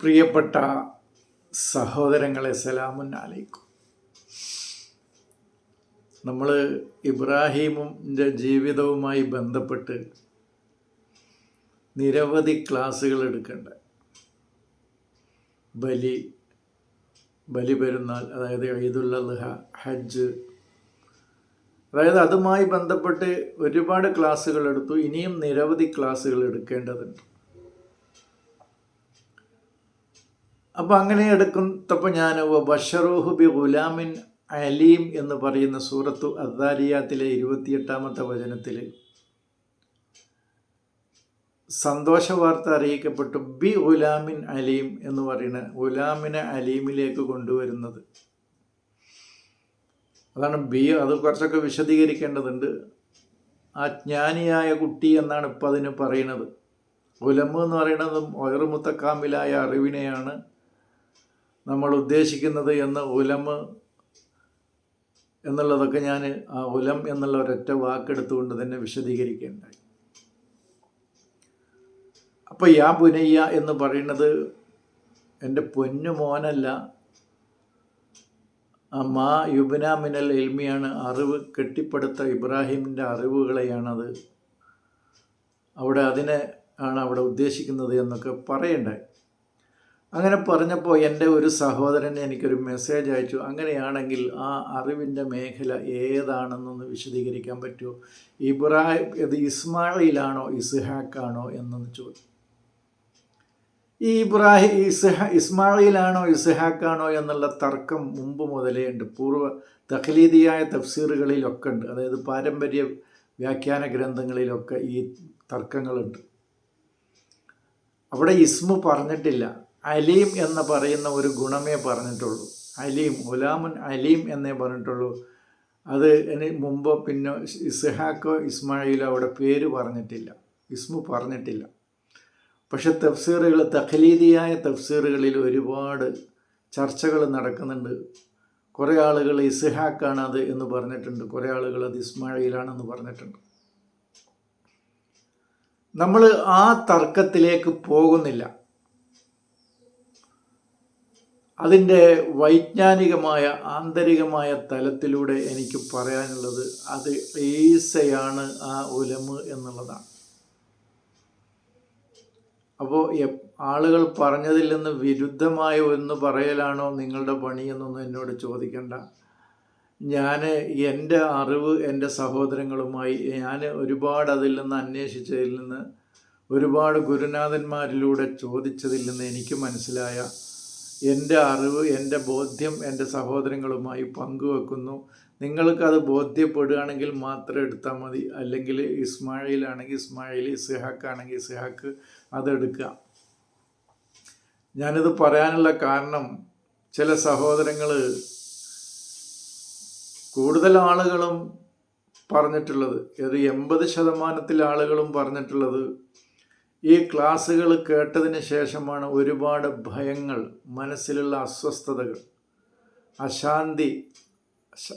പ്രിയപ്പെട്ട സഹോദരങ്ങളെ സലാമുൻ അലൈക്കും. നമ്മൾ ഇബ്രാഹീമിന്റെ ജീവിതവുമായി ബന്ധപ്പെട്ട് നിരവധി ക്ലാസ്സുകൾ എടുക്കേണ്ട. ബലി ബലി പെരുന്നാൾ അതായത് ഈദുല്ലഹ ഹജ്ജ്. അതായത് അതുമായി ബന്ധപ്പെട്ട് ഒരുപാട് ക്ലാസ്സുകൾ എടുത്തു. ഇനിയും നിരവധി ക്ലാസ്സുകൾ എടുക്കേണ്ടതുണ്ട്. അപ്പോൾ അങ്ങനെ എടുക്കുന്നപ്പോൾ ഞാൻ ബഷറൂഹു ബി ഗുലാമിൻ അലീം എന്ന് പറയുന്ന സൂറത്തു അദ്ദാരിയാത്തിലെ ഇരുപത്തിയെട്ടാമത്തെ വചനത്തിൽ സന്തോഷ വാർത്ത അറിയിക്കപ്പെട്ടു. ബി ഗുലാമിൻ അലീം എന്ന് പറയുന്ന ഗുലാമിനെ അലീമിലേക്ക് കൊണ്ടുവരുന്നത്. അതാണ് ബി അത് കുറച്ചൊക്കെ വിശദീകരിക്കേണ്ടതുണ്ട്. ആ ജ്ഞാനിയായ കുട്ടി എന്നാണ് ഇപ്പം അതിന് പറയുന്നത്. ഉലമ് എന്ന് പറയുന്നത് ഒയറുമുത്തക്കാമിലായ അറിവിനെയാണ് നമ്മൾ ഉദ്ദേശിക്കുന്നത് എന്ന് ഉലമ് എന്നുള്ളതൊക്കെ ഞാൻ ആ ഉലം എന്നുള്ള ഒരൊറ്റ വാക്കെടുത്തുകൊണ്ട് തന്നെ വിശദീകരിക്കേണ്ടായി. അപ്പോൾ യാ പുനയ്യ എന്ന് പറയുന്നത് എന്റെ പൊന്നു മോനല്ല. ആ മാ യുബന മിനൽ എൽമിയാണ് അറിവ് കെട്ടിപ്പടുത്ത ഇബ്രാഹിമിന്റെ അറിവുകളെയാണത്. അവിടെ അതിനെ ആണ് അവിടെ ഉദ്ദേശിക്കുന്നത് എന്നൊക്കെ പറയണ്ടായി. അങ്ങനെ പറഞ്ഞപ്പോൾ എന്റെ ഒരു സഹോദരൻ എനിക്കൊരു മെസ്സേജ് അയച്ചു. അങ്ങനെയാണെങ്കിൽ ആ അറിവിന്റെ മേഖല ഏതാണെന്നൊന്ന് വിശദീകരിക്കാൻ പറ്റുമോ? ഇബ്രാഹിം ഇത് ഇസ്മായിലാണോ ഇസ്ഹാക്കാണോ എന്നൊന്ന് ചോദിച്ചു ഈ ഇബ്രാഹിം ഇസ്ഹ ഇസ്മായിലാണോ ഇസ്ഹാക്കാണോ എന്നുള്ള തർക്കം മുമ്പ് മുതലേ ഉണ്ട്. പൂർവ തഖലീദിയായ തഫ്സീറുകളിലൊക്കെ ഉണ്ട്. അതായത് പാരമ്പര്യ വ്യാഖ്യാന ഗ്രന്ഥങ്ങളിലൊക്കെ ഈ തർക്കങ്ങളുണ്ട്. അവിടെ ഇസ്മു പറഞ്ഞിട്ടില്ല. അലീം എന്ന് പറയുന്ന ഒരു ഗുണമേ പറഞ്ഞിട്ടുള്ളൂ. അലീം ഉലാമുൻ അലീം എന്നേ പറഞ്ഞിട്ടുള്ളൂ. അത് ഇനി മുമ്പ് പിന്നെ ഇസ്ഹാക്കോ ഇസ്മായിലോ അവിടെ പേര് പറഞ്ഞിട്ടില്ല. ഇസ്മു പറഞ്ഞിട്ടില്ല. പക്ഷെ തഫ്സീറുകൾ തഖലീദിയായ തഫ്സീറുകളിൽ ഒരുപാട് ചർച്ചകൾ നടക്കുന്നുണ്ട്. കുറേ ആളുകൾ ഇസ്ഹാക്കാണ് അത് എന്ന് പറഞ്ഞിട്ടുണ്ട്. കുറേ ആളുകൾ അത് ഇസ്മായിലാണെന്ന് പറഞ്ഞിട്ടുണ്ട്. നമ്മൾ ആ തർക്കത്തിലേക്ക് പോകുന്നില്ല. അതിന്റെ വൈജ്ഞാനികമായ ആന്തരികമായ തലത്തിലൂടെ എനിക്ക് പറയാനുള്ളത് അത് ഈസയാണ് ആ ഉലമ് എന്നുള്ളതാണ്. അപ്പോൾ ആളുകൾ പറഞ്ഞതിൽ നിന്ന് വിരുദ്ധമായ ഒന്ന് പറയലാണോ നിങ്ങളുടെ പണി എന്നൊന്നും എന്നോട് ചോദിക്കണ്ട. ഞാൻ എന്റെ അറിവ് എന്റെ സഹോദരങ്ങളുമായി ഞാൻ ഒരുപാട് അതിൽ നിന്ന് അന്വേഷിച്ചതിൽ നിന്ന് ഒരുപാട് ഗുരുനാഥന്മാരിലൂടെ ചോദിച്ചതിൽ നിന്ന് എനിക്ക് മനസ്സിലായ എന്റെ അറിവ് എന്റെ ബോധ്യം എന്റെ സഹോദരങ്ങളുമായി പങ്കുവെക്കുന്നു. നിങ്ങൾക്കത് ബോധ്യപ്പെടുകയാണെങ്കിൽ മാത്രം എടുത്താൽ മതി. അല്ലെങ്കിൽ ഇസ്മായിലാണെങ്കിൽ ഇസ്മായിൽ ഇസ്ഹാക്ക് ആണെങ്കിൽ ഇസ്ഹാക്ക് അതെടുക്കുക ഞാനിത് പറയാനുള്ള കാരണം ചില സഹോദരങ്ങൾ കൂടുതൽ ആളുകളും പറഞ്ഞിട്ടുള്ളത് ഏത് എൺപത് ശതമാനത്തിൽ ആളുകളും പറഞ്ഞിട്ടുള്ളത് ഈ ക്ലാസ്സുകൾ കേട്ടതിന് ശേഷമാണ് ഒരുപാട് ഭയങ്ങൾ മനസ്സിലുള്ള അസ്വസ്ഥതകൾ. അശാന്തി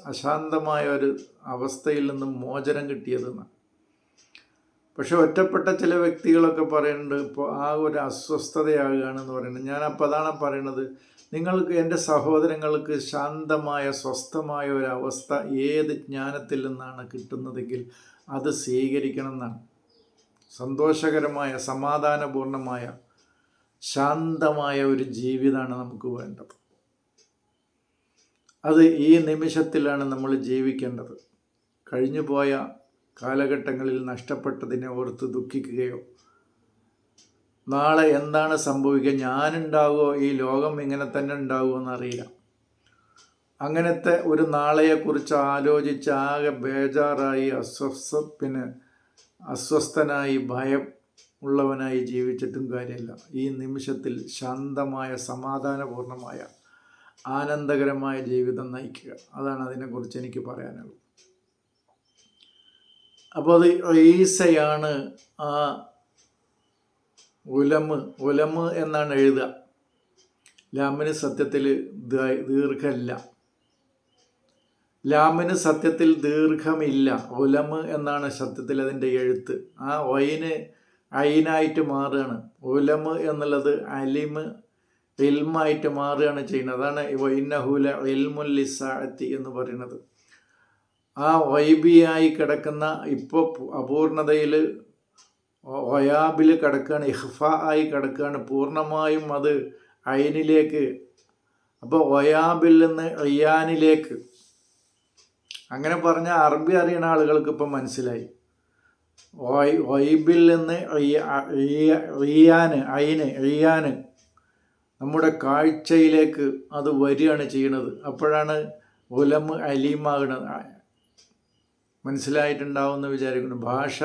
അശാന്തമായ ഒരു അവസ്ഥയിൽ നിന്നും മോചനം കിട്ടിയതെന്ന്. പക്ഷെ ഒറ്റപ്പെട്ട ചില വ്യക്തികളൊക്കെ പറയുന്നുണ്ട് ഇപ്പോൾ ആ ഒരു അസ്വസ്ഥതയാകുകയാണെന്ന് പറയുന്നത്. ഞാൻ അപ്പോൾ അതാണ് പറയുന്നത് നിങ്ങൾക്ക് എന്റെ സഹോദരങ്ങൾക്ക് ശാന്തമായ സ്വസ്ഥമായ ഒരു അവസ്ഥ ഏത് ജ്ഞാനത്തിൽ നിന്നാണ് കിട്ടുന്നതെങ്കിൽ അത് സ്വീകരിക്കണം എന്നാണ്. സന്തോഷകരമായ സമാധാനപൂർണമായ ശാന്തമായ ഒരു ജീവിതമാണ് നമുക്ക് വേണ്ടത്. അത് ഈ നിമിഷത്തിലാണ് നമ്മൾ ജീവിക്കേണ്ടത്. കഴിഞ്ഞു പോയ കാലഘട്ടങ്ങളിൽ നഷ്ടപ്പെട്ടതിനെ ഓർത്ത് ദുഃഖിക്കുകയോ നാളെ എന്താണ് സംഭവിക്കുക ഞാനുണ്ടാവുമോ ഈ ലോകം ഇങ്ങനെ തന്നെ ഉണ്ടാവുമോ എന്നറിയില്ല അങ്ങനത്തെ ഒരു നാളെയെക്കുറിച്ച് ആലോചിച്ച് ആകെ ബേജാറായി അസ്വസ്ഥ പിന്നെ അസ്വസ്ഥനായി ഭയം ഉള്ളവനായി ജീവിച്ചിട്ടും കാര്യമില്ല. ഈ നിമിഷത്തിൽ ശാന്തമായ സമാധാനപൂർണമായ ആനന്ദകരമായ ജീവിതം നയിക്കുക. അതാണ് അതിനെക്കുറിച്ച് എനിക്ക് പറയാനുള്ളത്. അപ്പോൾ അത് ഈസയാണ് ആ ഉലമ് ഉലമ് എന്നാണ് എഴുതുക. ലാമിന് സത്യത്തിൽ ദീർഘമില്ല ലാമിന് സത്യത്തിൽ ദീർഘമില്ല. ഒലമ് എന്നാണ് സത്യത്തിൽ അതിന്റെ എഴുത്ത്. ആ ഒയിന് അയിനായിട്ട് മാറുകയാണ്. ഉലമ് എന്നുള്ളത് അലിമ് ഇൽമായിട്ട് മാറുകയാണ് ചെയ്യുന്നത്. അതാണ് വൈനഹുല ഇൽമുല്ലിസാഅത്തി എന്ന് പറയുന്നത്. ആ വൈബിയായി കിടക്കുന്ന ഇപ്പോൾ അപൂർണതയിൽ ഒയാബിൽ കിടക്കുകയാണ് ഇഹ്ഫ ആയി കിടക്കുകയാണ്. പൂർണമായും അത് അയിനിലേക്ക് അപ്പോൾ ഒയാബിൽ നിന്ന് അയ്യാനിലേക്ക് അങ്ങനെ പറഞ്ഞ അറബി അറിയുന്ന ആളുകൾക്ക് ഇപ്പം മനസ്സിലായി. വൈബിൽ നിന്ന് റിയാന് അയിന് റിയാന് നമ്മുടെ കാഴ്ചയിലേക്ക് അത് വരികയാണ് ചെയ്യുന്നത് അപ്പോഴാണ് ഉലമ് അലീമാകുന്നത് മനസ്സിലായിട്ടുണ്ടാവുമെന്ന് വിചാരിക്കുന്നു. ഭാഷ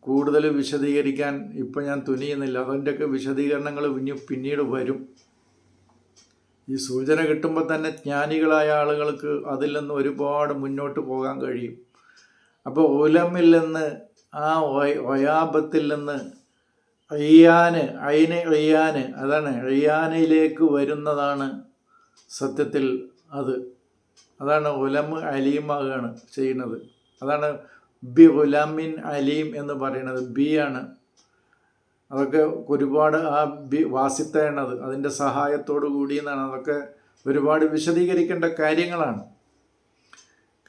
കൂടുതൽ വിശദീകരിക്കാൻ ഇപ്പം ഞാൻ തുനിയുന്നില്ല. അതിന്റെയൊക്കെ വിശദീകരണങ്ങൾ പിന്നീട് വരും. ഈ സൂചന കിട്ടുമ്പോൾ തന്നെ ജ്ഞാനികളായ ആളുകൾക്ക് അതിൽ നിന്ന് ഒരുപാട് മുന്നോട്ട് പോകാൻ കഴിയും. അപ്പോൾ ഉലമിൽ നിന്ന് ആ വയാബത്തിൽ നിന്ന് അയ്യാന് അയിന് അയ്യാന് അതാണ് അയ്യാനയിലേക്ക് വരുന്നതാണ് സത്യത്തിൽ അത്. അതാണ് ഉലമ് അലീമാകുകയാണ് ചെയ്യുന്നത്. അതാണ് ബി ഉലമിൻ അലീം എന്ന് പറയുന്നത്. ബി ആണ്. അതൊക്കെ ഒരുപാട് ആ ബി വാസിത്തയാണത് അതിന്റെ സഹായത്തോടു കൂടി എന്നാണ് അതൊക്കെ ഒരുപാട് വിശദീകരിക്കേണ്ട കാര്യങ്ങളാണ്.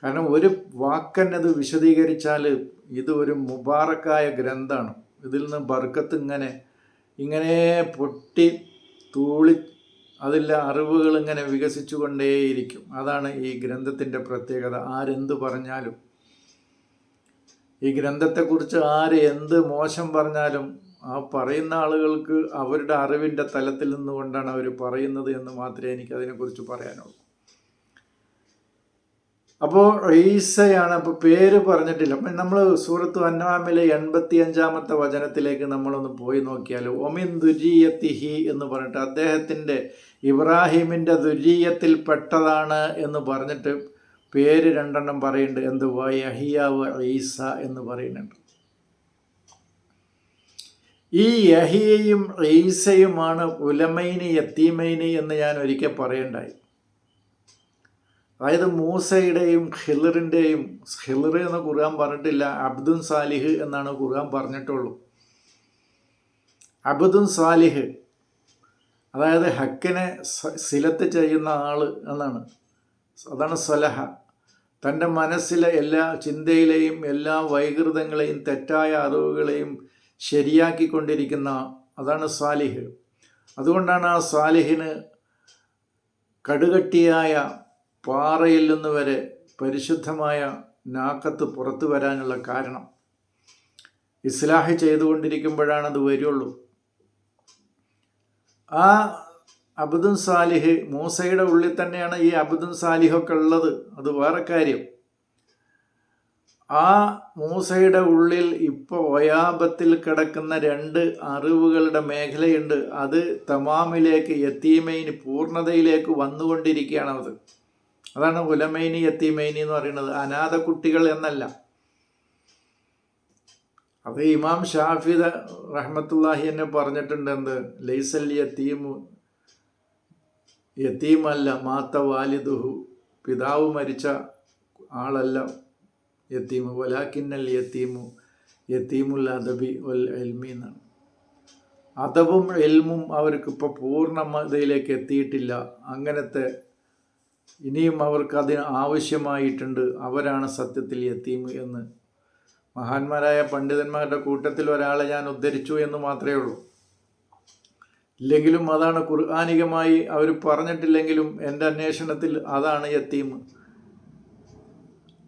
കാരണം ഒരു വാക്കന്നത് വിശദീകരിച്ചാൽ ഇത് ഒരു മുബാറക്കായ ഗ്രന്ഥമാണ് ഇതിൽ നിന്ന് ബർക്കത്ത് ഇങ്ങനെ ഇങ്ങനെ പൊട്ടി തൂളി അതിലെ അറിവുകൾ ഇങ്ങനെ വികസിച്ചു കൊണ്ടേയിരിക്കും അതാണ് ഈ ഗ്രന്ഥത്തിന്റെ പ്രത്യേകത. ആരെന്ത് പറഞ്ഞാലും ഈ ഗ്രന്ഥത്തെക്കുറിച്ച് ആര് എന്ത് മോശം പറഞ്ഞാലും ആ പറയുന്ന ആളുകൾക്ക് അവരുടെ അറിവിന്റെ തലത്തിൽ നിന്നുകൊണ്ടാണ് അവർ പറയുന്നത് എന്ന് മാത്രമേ എനിക്ക് അതിനെക്കുറിച്ച് പറയാനുള്ളൂ. അപ്പോൾ ഈസയാണ് അപ്പോൾ പേര് പറഞ്ഞിട്ടില്ല. അപ്പം നമ്മൾ സൂറത്ത് അന്നാമിലെ എൺപത്തി അഞ്ചാമത്തെ വചനത്തിലേക്ക് നമ്മളൊന്ന് പോയി നോക്കിയാൽ ഒമിൻ ദുരീയത്തിഹി എന്ന് പറഞ്ഞിട്ട് അദ്ദേഹത്തിന്റെ ഇബ്രാഹിമിന്റെ ദുരീയത്തിൽ പെട്ടതാണ് എന്ന് പറഞ്ഞിട്ട് പേര് രണ്ടെണ്ണം പറയുന്നുണ്ട്. എന്ത്? വയഹിയാവ് ഈസ എന്ന് പറയുന്നുണ്ട്. ഈ യഹിയയും ഈസയുമാണ് ഉലമൈനി യത്തീമൈനി എന്ന് ഞാൻ ഒരിക്കൽ പറയണ്ടായി. അതായത് മൂസയുടെയും ഹിലറിന്റെയും ഹിലർ എന്ന് ഖുർആൻ പറഞ്ഞിട്ടില്ല അബ്ദുൻ സാലിഹ് എന്നാണ് ഖുർആൻ പറഞ്ഞിട്ടുള്ളൂ. അബ്ദുൻ സാലിഹ് അതായത് ഹക്കിനെ സിലത്ത് ചെയ്യുന്ന ആൾ എന്നാണ്. അതാണ് സലഹ. തന്റെ മനസ്സിലെ എല്ലാ ചിന്തയിലെയും എല്ലാ വൈകൃതങ്ങളെയും തെറ്റായ അറിവുകളെയും ശരിയാക്കിക്കൊണ്ടിരിക്കുന്ന അതാണ് സാലിഹ്. അതുകൊണ്ടാണ് ആ സാലിഹിന് കടുകട്ടിയായ പാറയിൽ നിന്ന് വരെ പരിശുദ്ധമായ നാക്കത്ത് പുറത്തു വരാനുള്ള കാരണം. ഇസ്ലാഹ് ചെയ്തുകൊണ്ടിരിക്കുമ്പോഴാണ് അത് വരുള്ളൂ. ആ അബുദുൻ സാലിഹ് മൂസയുടെ ഉള്ളിൽ തന്നെയാണ് ഈ അബുദുൻ സാലിഹൊക്കെ ഉള്ളത്. അത് വേറെ കാര്യം. ആ മൂസയുടെ ഉള്ളിൽ ഇപ്പോൾ ഒയാപത്തിൽ കിടക്കുന്ന രണ്ട് അറിവുകളുടെ മേഖലയുണ്ട്. അത് തമാമിലേക്ക് യത്തീമൈന് പൂർണതയിലേക്ക് വന്നുകൊണ്ടിരിക്കുകയാണ് അത്. അതാണ് ഉലമൈനി യത്തീമൈനി എന്ന് പറയുന്നത്. അനാഥ കുട്ടികൾ എന്നല്ല. അത് ഇമാം ഷാഫിദ റഹ്മത്തുല്ലാഹി എന്നെ പറഞ്ഞിട്ടുണ്ട് എന്ത്? ലൈസൽ യത്തീമു യത്തീമല്ല മാത്ത വാലിദുഹു പിതാവ് മരിച്ച ആളല്ല. യത്തീമു വലാക്കിന്നൽ യത്തീമു യത്തീമുൽ അദബി വൽ എൽമി എന്നാണ് അദബും എൽമും അവർക്ക് ഇപ്പോൾ പൂർണതയിലേക്ക് എത്തിയിട്ടില്ല. അങ്ങനത്തെ ഇനിയും അവർക്ക് അതിന് ആവശ്യമായിട്ടുണ്ട്. അവരാണ് സത്യത്തിൽ യത്തീം എന്ന്. മഹാന്മാരായ പണ്ഡിതന്മാരുടെ കൂട്ടത്തിൽ ഒരാളെ ഞാൻ ഉദ്ധരിച്ചു എന്ന് മാത്രമേ ഉള്ളൂ. ഇല്ലെങ്കിലും അതാണ് ഖുർആാനികമായി അവർ പറഞ്ഞിട്ടില്ലെങ്കിലും എന്റെ അന്വേഷണത്തിൽ അതാണ് യത്തീം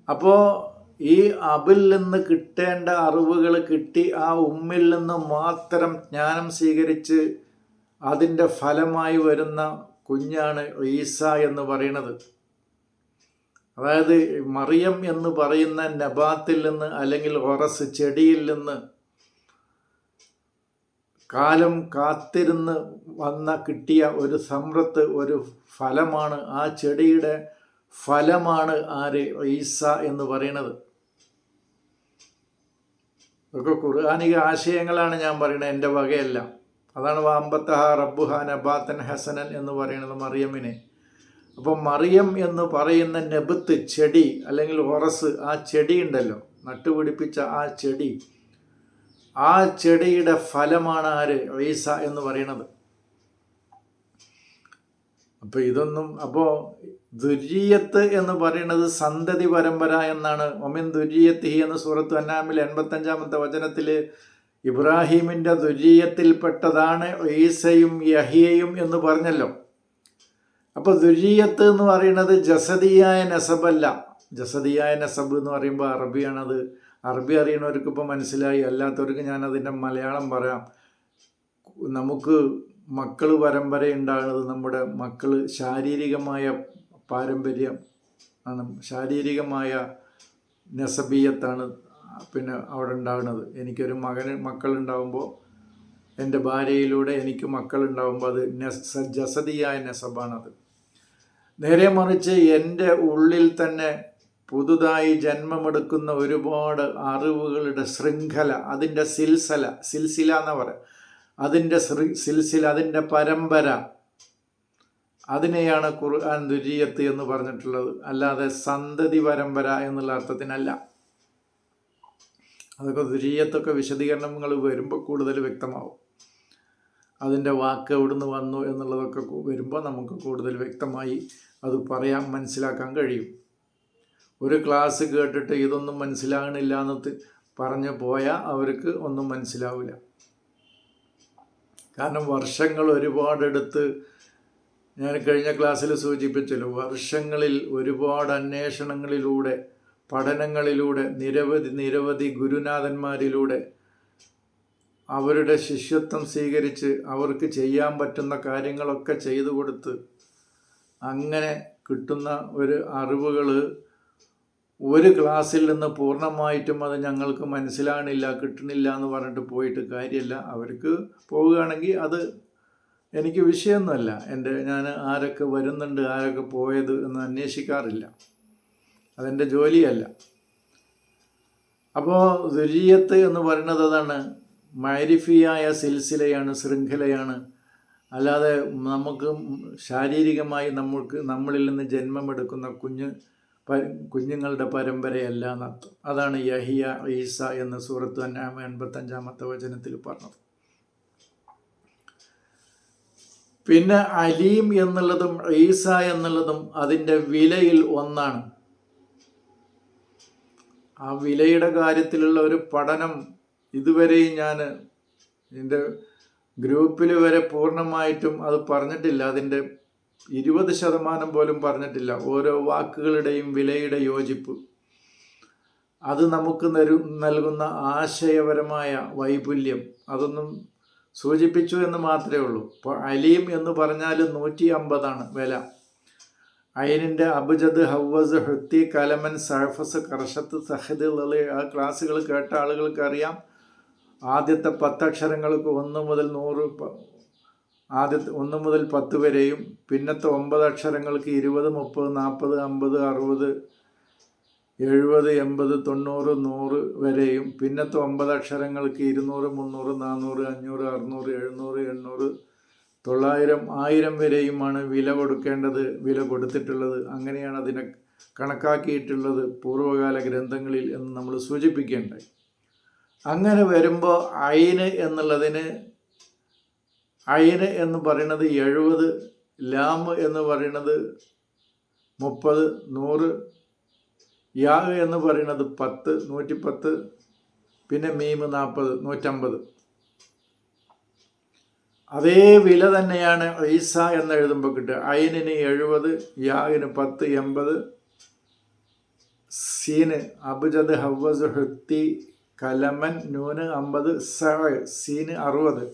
അപ്പോൾ ഈ അബിൽ നിന്ന് കിട്ടേണ്ട അറിവുകൾ കിട്ടി ആ ഉമ്മിൽ നിന്ന് മാത്രം ജ്ഞാനം സ്വീകരിച്ച് അതിന്റെ ഫലമായി വരുന്ന കുഞ്ഞാണ് ഈസ എന്ന് പറയുന്നത്. അതായത് മറിയം എന്ന് പറയുന്ന നബാത്തിൽ നിന്ന് അല്ലെങ്കിൽ ഒറസ് ചെടിയിൽ നിന്ന് കാലം കാത്തിരുന്ന് വന്ന കിട്ടിയ ഒരു സമ്രത്ത് ഒരു ഫലമാണ് ആ ചെടിയുടെ ഫലമാണ് ആര് ഈസ എന്ന് പറയുന്നത്. ഇതൊക്കെ ഖുർആാനിക ആശയങ്ങളാണ് ഞാൻ പറയുന്നത് എന്റെ വകയല്ല. അതാണ് വാമ്പത്തഹ റബ്ബുഹ നബാത്തൻ ഹസനൻ എന്ന് പറയുന്നത് മറിയമ്മിനെ. അപ്പം മറിയം എന്ന് പറയുന്ന നെബത്ത് ചെടി അല്ലെങ്കിൽ ഒറസ് ആ ചെടി ഉണ്ടല്ലോ നട്ടുപിടിപ്പിച്ച ആ ചെടി. ആ ചെടിയുടെ ഫലമാണ് ആര്? ഈസ എന്ന് പറയുന്നത്. അപ്പോൾ ഇതൊന്നും അപ്പോൾ ദുര്യത്ത് എന്ന് പറയുന്നത് സന്തതി പരമ്പര എന്നാണ്. ഒമിൻ ദുര്യത്ത് എന്ന് സൂറത്ത് അന്നാമിൽ എൺപത്തഞ്ചാമത്തെ വചനത്തിൽ ഇബ്രാഹീമിന്റെ ദുര്യത്തിൽപ്പെട്ടതാണ് ഈസയും യഹിയയും എന്ന് പറഞ്ഞല്ലോ. അപ്പോൾ ദുര്യത്ത് എന്ന് പറയുന്നത് ജസദിയായ നസബല്ല. ജസദിയായ നസബ് എന്ന് പറയുമ്പോൾ അറബിയാണത്. അറബി അറിയണവർക്ക് ഇപ്പോൾ മനസ്സിലായി. അല്ലാത്തവർക്ക് ഞാൻ അതിന്റെ മലയാളം പറയാം. നമുക്ക് മക്കൾ പരമ്പര ഉണ്ടാകുന്നത് നമ്മുടെ മക്കൾ ശാരീരികമായ പാരമ്പര്യം ആണ് ശാരീരികമായ നെസബീയത്താണ് പിന്നെ അവിടെ ഉണ്ടാകുന്നത്. എനിക്കൊരു മകന് മക്കളുണ്ടാകുമ്പോൾ എന്റെ ഭാര്യയിലൂടെ എനിക്ക് മക്കളുണ്ടാകുമ്പോൾ അത് നെസ ജസതിയായ നെസബാണത്. നേരെ മറിച്ച് എന്റെ ഉള്ളിൽ തന്നെ പുതുതായി ജന്മമെടുക്കുന്ന ഒരുപാട് അറിവുകളുടെ ശൃംഖല അതിന്റെ സിൽസല സിൽസില എന്ന് പറയാം. അതിന്റെ സിൽസിൽ അതിന്റെ പരമ്പര. അതിനെയാണ് ഖുർആൻ ദുരിയത്ത് എന്ന് പറഞ്ഞിട്ടുള്ളത്. അല്ലാതെ സന്തതി പരമ്പര എന്നുള്ള അർത്ഥത്തിനല്ല. അതൊക്കെ ദുരിയത്തൊക്കെ വിശദീകരണങ്ങൾ വരുമ്പോൾ കൂടുതൽ വ്യക്തമാവും. അതിന്റെ വാക്ക് എവിടുന്ന് വന്നു എന്നുള്ളതൊക്കെ വരുമ്പോൾ നമുക്ക് കൂടുതൽ വ്യക്തമായി അത് പറയാൻ മനസ്സിലാക്കാൻ കഴിയും. ഒരു ക്ലാസ് കേട്ടിട്ട് ഇതൊന്നും മനസ്സിലാകണില്ല എന്ന് പറഞ്ഞു പോയാൽ അവർക്ക് ഒന്നും മനസ്സിലാവില്ല. കാരണം വർഷങ്ങൾ ഒരുപാടെടുത്ത് ഞാൻ കഴിഞ്ഞ ക്ലാസ്സിൽ സൂചിപ്പിച്ചല്ലോ വർഷങ്ങളിൽ ഒരുപാട് അന്വേഷണങ്ങളിലൂടെ പഠനങ്ങളിലൂടെ നിരവധി നിരവധി ഗുരുനാഥന്മാരിലൂടെ അവരുടെ ശിഷ്യത്വം സ്വീകരിച്ച് അവർക്ക് ചെയ്യാൻ പറ്റുന്ന കാര്യങ്ങളൊക്കെ ചെയ്തു കൊടുത്ത് അങ്ങനെ കിട്ടുന്ന ഒരു അറിവുകൾ ഒരു ക്ലാസ്സിൽ നിന്ന് പൂർണമായിട്ടും അത് ഞങ്ങൾക്ക് മനസ്സിലാകണില്ല കിട്ടുന്നില്ല എന്ന് പറഞ്ഞിട്ട് പോയിട്ട് കാര്യമില്ല അവർക്ക് പോവുകയാണെങ്കിൽ അത് എനിക്ക് വിഷയമൊന്നുമല്ല. എന്റെ ഞാൻ ആരൊക്കെ വരുന്നുണ്ട് ആരൊക്കെ പോയത് എന്ന് അന്വേഷിക്കാറില്ല. അതെന്റെ ജോലിയല്ല. അപ്പോൾ ദുരിയത്ത് എന്ന് പറയുന്നത് അതാണ്. മൈരിഫിയായ സിൽസിലയാണ് ശൃംഖലയാണ്. അല്ലാതെ നമുക്ക് ശാരീരികമായി നമ്മൾക്ക് നമ്മളിൽ നിന്ന് ജന്മമെടുക്കുന്ന കുഞ്ഞ് കുഞ്ഞുങ്ങളുടെ പരമ്പരയല്ല എന്നർത്ഥം അതാണ് യഹിയ ഈസ എന്ന സൂറത്ത് അന്നാമ എൺപത്തഞ്ചാമത്തെ വചനത്തിൽ പറഞ്ഞത്. പിന്നെ അലീം എന്നുള്ളതും ഈസ എന്നുള്ളതും അതിന്റെ വിലയിൽ ഒന്നാണ്. ആ വിലയുടെ കാര്യത്തിലുള്ള ഒരു പഠനം ഇതുവരെയും ഞാൻ എന്റെ ഗ്രൂപ്പിൽ വരെ പൂർണമായിട്ടും അത് പറഞ്ഞിട്ടില്ല. അതിന്റെ ഇരുപത് ശതമാനം പോലും പറഞ്ഞിട്ടില്ല. ഓരോ വാക്കുകളുടെയും വിലയുടെ യോജിപ്പ്. അത് നമുക്ക് നരു നൽകുന്ന ആശയപരമായ വൈപുല്യം. അതൊന്നും സൂചിപ്പിച്ചു എന്ന് മാത്രമേ ഉള്ളൂ. ഇപ്പോൾ അലീം എന്ന് പറഞ്ഞാൽ നൂറ്റി അമ്പതാണ് വില. അയിനിന്റെ അബുജദ് ഹവസ് ഹൃത്തി കലമൻ സഹഫസ് കർഷത്ത് സഹദ് ആ ക്ലാസ്സുകൾ കേട്ട ആളുകൾക്ക് അറിയാം. ആദ്യത്തെ പത്തക്ഷരങ്ങൾക്ക് ഒന്ന് മുതൽ നൂറ് ആദ്യത്തെ ഒന്ന് മുതൽ പത്ത് വരെയും പിന്നത്തെ ഒമ്പത് അക്ഷരങ്ങൾക്ക് ഇരുപത് മുപ്പത് നാൽപ്പത് അമ്പത് അറുപത് എഴുപത് എൺപത് തൊണ്ണൂറ് നൂറ് വരെയും പിന്നത്തെ ഒമ്പത് അക്ഷരങ്ങൾക്ക് ഇരുന്നൂറ് മുന്നൂറ് നാനൂറ് അഞ്ഞൂറ് അറുന്നൂറ് എഴുന്നൂറ് എണ്ണൂറ് തൊള്ളായിരം ആയിരം വരെയുമാണ് വില കൊടുക്കേണ്ടത് വില കൊടുത്തിട്ടുള്ളത്. അങ്ങനെയാണ് അതിനെ കണക്കാക്കിയിട്ടുള്ളത് പൂർവകാല ഗ്രന്ഥങ്ങളിൽ എന്ന് നമ്മൾ സൂചിപ്പിക്കേണ്ടത്. അങ്ങനെ വരുമ്പോൾ അയിന് എന്നുള്ളതിന് അയിന് എന്ന് പറയുന്നത് എഴുപത് ലാമ് എന്ന് പറയുന്നത് മുപ്പത് നൂറ് യാഗ് എന്ന് പറയുന്നത് പത്ത് നൂറ്റിപ്പത്ത് പിന്നെ മീമ് നാൽപ്പത് നൂറ്റമ്പത്. അതേ വില തന്നെയാണ് ഐസ എന്ന് എഴുതുമ്പോൾ കിട്ടുക. അയിനിന് എഴുപത് യാഗിന് പത്ത് എൺപത് സീന് അബുജദ് ഹവസ് ഹൃത്തി കലമൻ നൂന് അമ്പത് സീന് അറുപത്.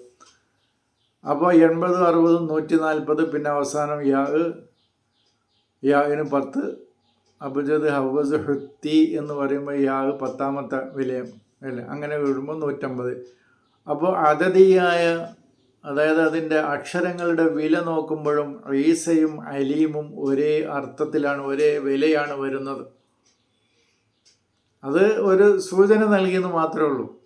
അപ്പോൾ എൺപത് അറുപതും നൂറ്റി നാൽപ്പത് പിന്നെ അവസാനം യാ യാഗിന് പത്ത്. അബുജദ് ഹവസ് ഹുത്തി എന്ന് പറയുമ്പോൾ യാഗ് പത്താമത്തെ വിലയം അല്ലേ? അങ്ങനെ വിടുമ്പോൾ നൂറ്റമ്പത്. അപ്പോൾ അതതിയായ അതായത് അതിന്റെ അക്ഷരങ്ങളുടെ വില നോക്കുമ്പോഴും ഈസയും അലീമും ഒരേ അർത്ഥത്തിലാണ് ഒരേ വിലയാണ് വരുന്നത്. അത് ഒരു സൂചന നൽകിയെന്ന് മാത്രമേ ഉള്ളൂ.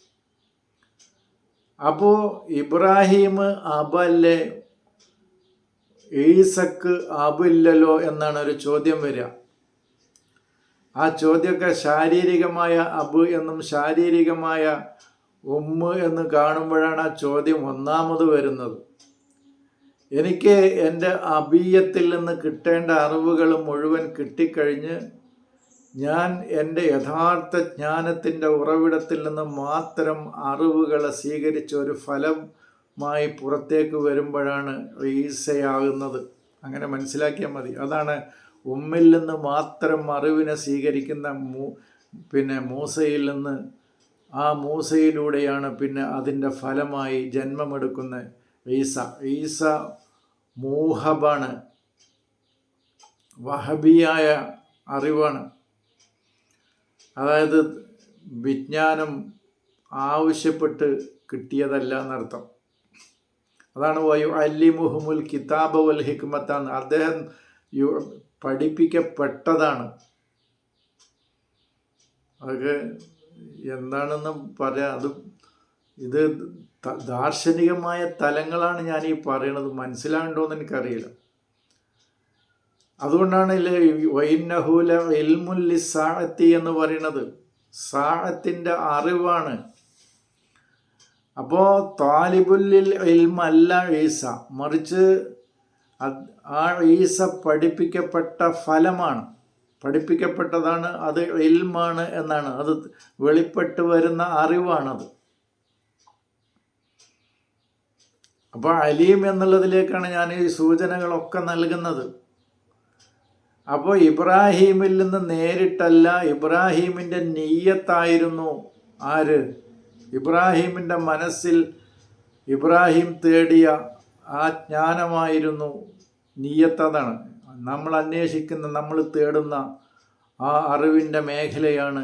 അപ്പോൾ ഇബ്രാഹിം അബല്ലേ ഈസക്ക് അബില്ലല്ലോ എന്നാണ് ഒരു ചോദ്യം വരിക. ആ ചോദ്യമൊക്കെ ശാരീരികമായ അബ് എന്നും ശാരീരികമായ ഉമ്മ എന്ന് കാണുമ്പോഴാണ് ആ ചോദ്യം ഒന്നാമത് വരുന്നത്. എനിക്ക് എന്റെ അബീയത്തിൽ നിന്ന് കിട്ടേണ്ട അറിവുകൾ മുഴുവൻ കിട്ടിക്കഴിഞ്ഞ് ഞാൻ എന്റെ യഥാർത്ഥ ജ്ഞാനത്തിന്റെ ഉറവിടത്തിൽ നിന്ന് മാത്രം അറിവുകളെ സ്വീകരിച്ച ഒരു ഫലമായി പുറത്തേക്ക് വരുമ്പോഴാണ് ഈസയാകുന്നത്. അങ്ങനെ മനസ്സിലാക്കിയാൽ മതി. അതാണ് ഉമ്മിൽ നിന്ന് മാത്രം അറിവിനെ സ്വീകരിക്കുന്ന മൂ പിന്നെ മൂസയിൽ നിന്ന് ആ മൂസയിലൂടെയാണ് പിന്നെ അതിന്റെ ഫലമായി ജന്മമെടുക്കുന്ന ഈസ. ഈസ മൂഹബാണ്. വഹബിയായ അറിവാണ്. അതായത് വിജ്ഞാനം ആവശ്യപ്പെട്ട് കിട്ടിയതല്ല എന്നർത്ഥം. അതാണ് വയു അല്ലിമുഹുമുൽ കിതാബ് വൽ ഹിക്മത്താണ്. അദ്ദേഹം പഠിപ്പിക്കപ്പെട്ടതാണ്. അതൊക്കെ എന്താണെന്ന് പറയാം അത് ഇത് ദാർശനികമായ തലങ്ങളാണ് ഞാൻ ഈ പറയണത്. മനസ്സിലാകണ്ടോ എന്ന് എനിക്കറിയില്ല. അതുകൊണ്ടാണ് വൈനഹൂല ഇൽമുല്ലി സാഹത്തി എന്ന് പറയുന്നത്. സാഹത്തിന്റെ അറിവാണ്. അപ്പോൾ താലിബുല്ലിൽ ഇൽമല്ല ഈസ. മറിച്ച് ആ ഈസ പഠിപ്പിക്കപ്പെട്ട ഫലമാണ്. പഠിപ്പിക്കപ്പെട്ടതാണ് അത് ഇൽമാണ് എന്നാണ്. അത് വെളിപ്പെട്ട് വരുന്ന അറിവാണത്. അപ്പോൾ അലീം എന്നുള്ളതിലേക്കാണ് ഞാൻ ഈ സൂചനകളൊക്കെ നൽകുന്നത്. അപ്പോൾ ഇബ്രാഹീമിൽ നിന്ന് നേരിട്ടല്ല ഇബ്രാഹീമിന്റെ നെയ്യത്തായിരുന്നു ആര്? ഇബ്രാഹീമിന്റെ മനസ്സിൽ ഇബ്രാഹിം തേടിയ ആ ജ്ഞാനമായിരുന്നു നീയത്തതാണ് നമ്മൾ അന്വേഷിക്കുന്ന നമ്മൾ തേടുന്ന ആ അറിവിന്റെ മേഖലയാണ്.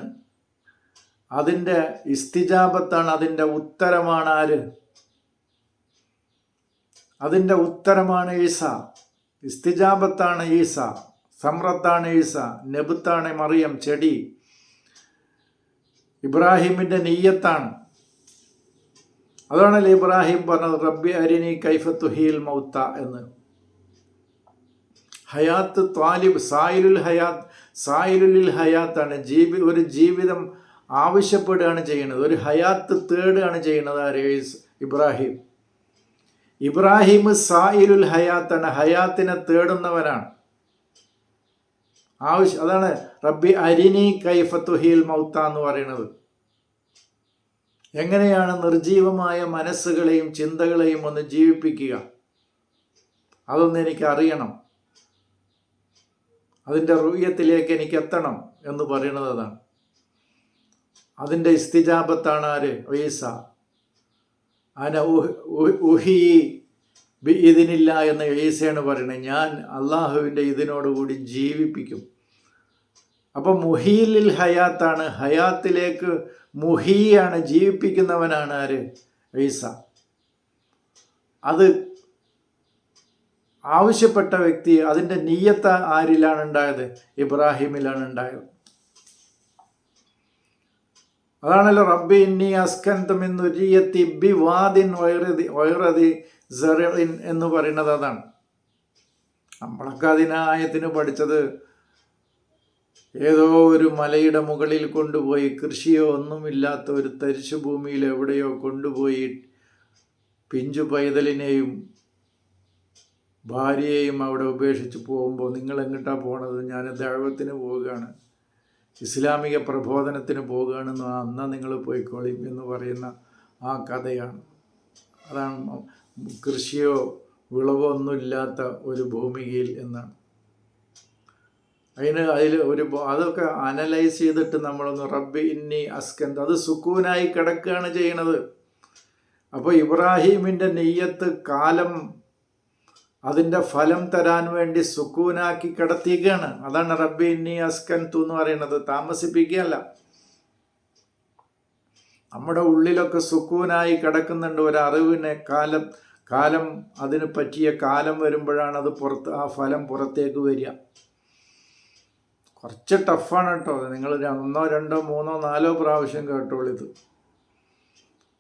അതിന്റെ ഇസ്തിജാബത്താണ് അതിന്റെ ഉത്തരമാണ് ആര്? അതിന്റെ ഉത്തരമാണ് ഈസ. ഇസ്തിജാബത്താണ് ഈസ. സമ്രത്താണ് ഈസ നെബുത്താണ് മറിയം ചെടി ഇബ്രാഹിമിന്റെ നെയ്യത്താണ്. അതാണല്ലോ ഇബ്രാഹിം പറഞ്ഞത് റബ്ബി അരിനി കൈഫത്തു ഹീൽ മൗത്ത എന്ന്. ഹയാത്ത് ത്വാലിബ് സായിലുൽ ഹയാത്ത് സായിലുലിൽ ഹയാത്താണ്. ജീവി ഒരു ജീവിതം ആവശ്യപ്പെടുകയാണ് ചെയ്യുന്നത് ഒരു ഹയാത്ത് തേടുകയാണ് ചെയ്യുന്നത് ആര് ഈസ് ഇബ്രാഹിം. ഇബ്രാഹിം സായിലുൽ ഹയാത്താണ് ഹയാത്തിനെ തേടുന്നവനാണ്. ആവശ്യം അതാണ് റബ്ബി അരിനി കൈഫത്തുഹീൽ മൗത്ത എന്ന് പറയുന്നത്. എങ്ങനെയാണ് നിർജീവമായ മനസ്സുകളെയും ചിന്തകളെയും ഒന്ന് ജീവിപ്പിക്കുക? അതൊന്ന് എനിക്ക് അറിയണം അതിന്റെ റുയ്യത്തിലേക്ക് എനിക്ക് എത്തണം എന്ന് പറയുന്നത് അതാണ്. അതിന്റെ ഇസ്തിജാബത്താണ് ആര്? ഒയ്സ അന ഉഹി ബി ഇതിനില്ല എന്ന് ഈസയാണ് പറയുന്നത്. ഞാൻ അള്ളാഹുവിന്റെ ഇതിനോടുകൂടി ജീവിപ്പിക്കും. അപ്പം മുഹീലിൽ ഹയാത്താണ്. ഹയാത്തിലേക്ക് മുഹിയാണ് ജീവിപ്പിക്കുന്നവനാണ് ആര്? ഈസ. അത് ആവശ്യപ്പെട്ട വ്യക്തി അതിന്റെ നീയത്ത ആരിലാണ് ഉണ്ടായത്? ഇബ്രാഹിമിലാണ് ഉണ്ടായത്. അതാണല്ലോ റബ്ബി ഇന്നി അസ്കന്തമെന്നുരിയത്തി ബി വാദിൻ വയറതി വയറതി സെറിൻ എന്ന് പറയുന്നത് അതാണ്. നമ്മളൊക്കെ അതിനായത്തിന് പഠിച്ചത് ഏതോ ഒരു മലയുടെ മുകളിൽ കൊണ്ടുപോയി കൃഷിയോ ഒന്നുമില്ലാത്ത ഒരു തരിശു ഭൂമിയിൽ എവിടെയോ കൊണ്ടുപോയി പിഞ്ചു പൈതലിനെയും ഭാര്യയെയും അവിടെ ഉപേക്ഷിച്ച് പോകുമ്പോൾ നിങ്ങൾ എങ്ങോട്ടാണ് പോണത്? ഞാൻ ദൈവത്തിന് പോവുകയാണ്. ഇസ്ലാമിക പ്രബോധനത്തിന് പോവുകയാണെന്ന് അന്നാ നിങ്ങൾ പോയിക്കോളിയും എന്ന് പറയുന്ന ആ കഥയാണ്. അതാണ് കൃഷിയോ വിളവോ ഒന്നുമില്ലാത്ത ഒരു ഭൂമികയിൽ എന്നാണ്. അതിന് അതിൽ ഒരു അതൊക്കെ അനലൈസ് ചെയ്തിട്ട് നമ്മളൊന്ന് റബ്ബി ഇന്നി അസ്കന്ത്. അത് സുക്കൂനായി കിടക്കുകയാണ് ചെയ്യണത്. അപ്പോൾ ഇബ്രാഹീമിന്റെ നെയ്യത്ത് കാലം അതിന്റെ ഫലം തരാൻ വേണ്ടി സുക്കൂനാക്കി കിടത്തിയിരിക്കുകയാണ്. അതാണ് റബ്ബി ഇന്നി അസ്കന്തു എന്ന് പറയുന്നത്. താമസിപ്പിക്കുകയല്ല. നമ്മുടെ ഉള്ളിലൊക്കെ സുക്കൂനായി കിടക്കുന്നുണ്ട് ഒരു അറിവിനെ കാലം കാലം അതിന് പറ്റിയ കാലം വരുമ്പോഴാണ് അത് പുറത്ത് ആ ഫലം പുറത്തേക്ക് വരിക. കുറച്ച് ടഫാണ് കേട്ടോ. നിങ്ങൾ ഒന്നോ രണ്ടോ മൂന്നോ നാലോ പ്രാവശ്യം കേട്ടോളൂ ഇത്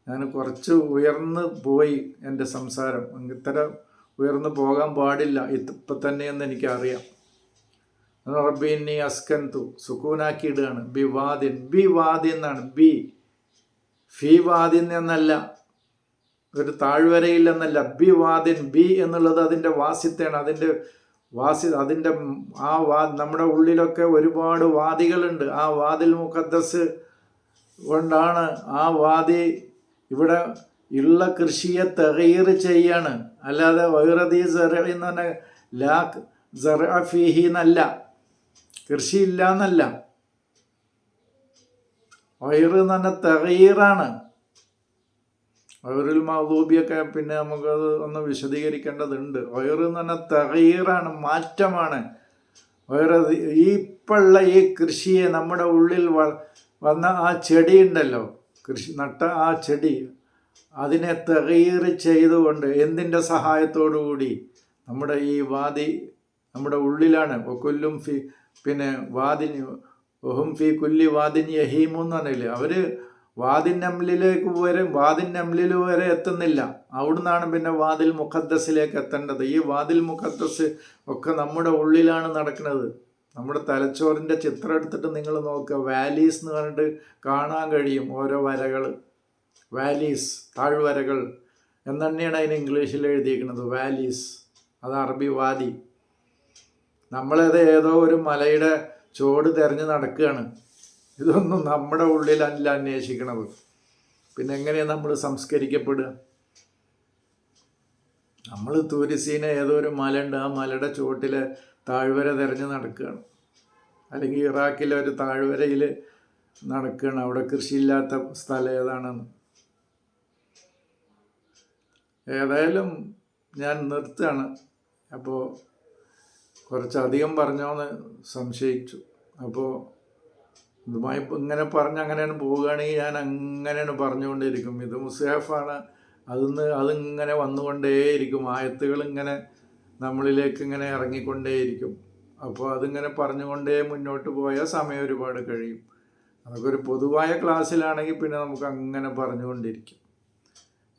ഞാൻ കുറച്ച് ഉയർന്ന് പോയി എന്റെ സംസാരം. ഇത്ര ഉയർന്നു പോകാൻ പാടില്ല. ഇപ്പം തന്നെയെന്ന് എനിക്കറിയാം. റബ്ബിന്നി അസ്കന്തു സുക്കൂനാക്കി ബി വാദിൻ. ബി വാദി എന്നാണ്. ബി. ഫി വാദിൻ എന്നല്ല. ഒരു താഴ്വരയിൽ എന്നല്ല ബി വാദിൻ. ബി എന്നുള്ളത് അതിന്റെ വാസ്യത്തെയാണ് അതിന്റെ വാസി അതിന്റെ ആ വാ നമ്മുടെ ഉള്ളിലൊക്കെ ഒരുപാട് വാദികളുണ്ട്. ആ വാതിൽ മുഖദ്ദസ് കൊണ്ടാണ് ആ വാദി ഇവിടെ ഉള്ള കൃഷിയെ തകയർ ചെയ്യാണ്. അല്ലാതെ വൈറതി സെറ എന്ന് പറഞ്ഞ ലാ എന്നല്ല കൃഷിയില്ല എന്നല്ല. വൈറ് എന്ന് പറഞ്ഞാൽ വയറിൽ മഹദൂബിയൊക്കെ പിന്നെ നമുക്കത് ഒന്ന് വിശദീകരിക്കേണ്ടതുണ്ട്. വയറ് എന്ന് പറഞ്ഞാൽ തകയീറാണ് മാറ്റമാണ്. ഈ ഇപ്പോഴുള്ള ഈ കൃഷിയെ നമ്മുടെ ഉള്ളിൽ വന്ന ആ ചെടി ഉണ്ടല്ലോ കൃഷി നട്ട ആ ചെടി അതിനെ തകയീർ ചെയ്തുകൊണ്ട് എന്തിന്റെ സഹായത്തോടു കൂടി നമ്മുടെ ഈ വാദി നമ്മുടെ ഉള്ളിലാണ്. കൊല്ലും ഫി പിന്നെ വാദിന് ഒഹും ഫി കുല്ലി വാദിൻ യഹീമു എന്ന് പറഞ്ഞില്ലേ അവർ വാദിൻ നംലിലേക്ക് വരെ വാദിൻ നംലിൽ വരെ എത്തുന്നില്ല. അവിടുന്നാണ് പിന്നെ വാതിൽ മുഖദ്ദസിലേക്ക് എത്തേണ്ടത്. ഈ വാതിൽ മുഖദ്ദസ് ഒക്കെ നമ്മുടെ ഉള്ളിലാണ് നടക്കുന്നത്. നമ്മുടെ തലച്ചോറിന്റെ ചിത്രം എടുത്തിട്ട് നിങ്ങൾ നോക്കുക. വാലീസ് എന്ന് പറഞ്ഞിട്ട് കാണാൻ കഴിയും ഓരോ വരകൾ. വാലീസ് താഴ്വരകൾ. എന്ന് തന്നെയാണ് അതിന് ഇംഗ്ലീഷിൽ എഴുതിയിരിക്കുന്നത്. വാലീസ്. അത് അറബി വാദി നമ്മളത് ഏതോ ഒരു മലയുടെ ചോട് തിരഞ്ഞ് നടക്കുകയാണ്. ഇതൊന്നും നമ്മുടെ ഉള്ളിലല്ല അന്വേഷിക്കണത്. പിന്നെ എങ്ങനെയാണ് നമ്മൾ സംസ്കരിക്കപ്പെടുക? നമ്മൾ തൂരിസീന ഏതോ ഒരു മലയുണ്ട്. ആ മലയുടെ ചുവട്ടിലെ താഴ്വര തിരഞ്ഞ് നടക്കുകയാണ്. അല്ലെങ്കിൽ ഇറാഖിലെ ഒരു താഴ്വരയിൽ നടക്കുകയാണ്. അവിടെ കൃഷിയില്ലാത്ത സ്ഥലം ഏതാണെന്ന്. ഏതായാലും ഞാൻ നിർത്തുകയാണ്. അപ്പോൾ കുറച്ചധികം പറഞ്ഞോന്ന് സംശയിച്ചു. അപ്പോൾ ഇതുമായി ഇങ്ങനെ പറഞ്ഞ് അങ്ങനെയാണ് പോവുകയാണെങ്കിൽ ഞാൻ അങ്ങനെയാണ് പറഞ്ഞുകൊണ്ടേയിരിക്കും. ഇത് മുസേഫാണ് അതിന്ന് അതിങ്ങനെ വന്നുകൊണ്ടേയിരിക്കും. ആയത്തുകൾ ഇങ്ങനെ നമ്മളിലേക്ക് ഇങ്ങനെ ഇറങ്ങിക്കൊണ്ടേയിരിക്കും. അപ്പോൾ അതിങ്ങനെ പറഞ്ഞുകൊണ്ടേ മുന്നോട്ട് പോയാൽ സമയം ഒരുപാട് കഴിയും. അതൊക്കെ ഒരു പൊതുവായ ക്ലാസ്സിലാണെങ്കിൽ പിന്നെ നമുക്ക് അങ്ങനെ പറഞ്ഞുകൊണ്ടിരിക്കും.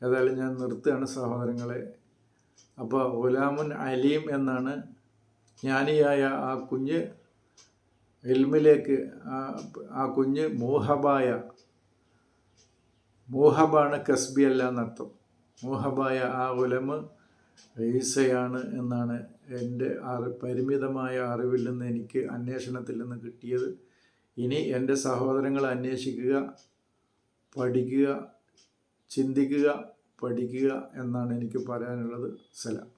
ഏതായാലും ഞാൻ നിർത്തുകയാണ് സഹോദരങ്ങളെ. അപ്പോൾ ഗുലാമുൻ അലീം എന്നാണ് ജ്ഞാനിയായ ആ കുഞ്ഞ് എൽമിലേക്ക് ആ കുഞ്ഞ് മോഹബായ മോഹബാണ് കസ്ബി അല്ല എന്നർത്ഥം. മോഹബായ ആ ഉലമ ഈസയാണ് എന്നാണ് എന്റെ അറി പരിമിതമായ അറിവിൽ നിന്ന് എനിക്ക് അന്വേഷണത്തിൽ നിന്ന് കിട്ടിയത്. ഇനി എന്റെ സഹോദരങ്ങൾ അന്വേഷിക്കുക പഠിക്കുക ചിന്തിക്കുക പഠിക്കുക എന്നാണ് എനിക്ക് പറയാനുള്ളത്. സലാം.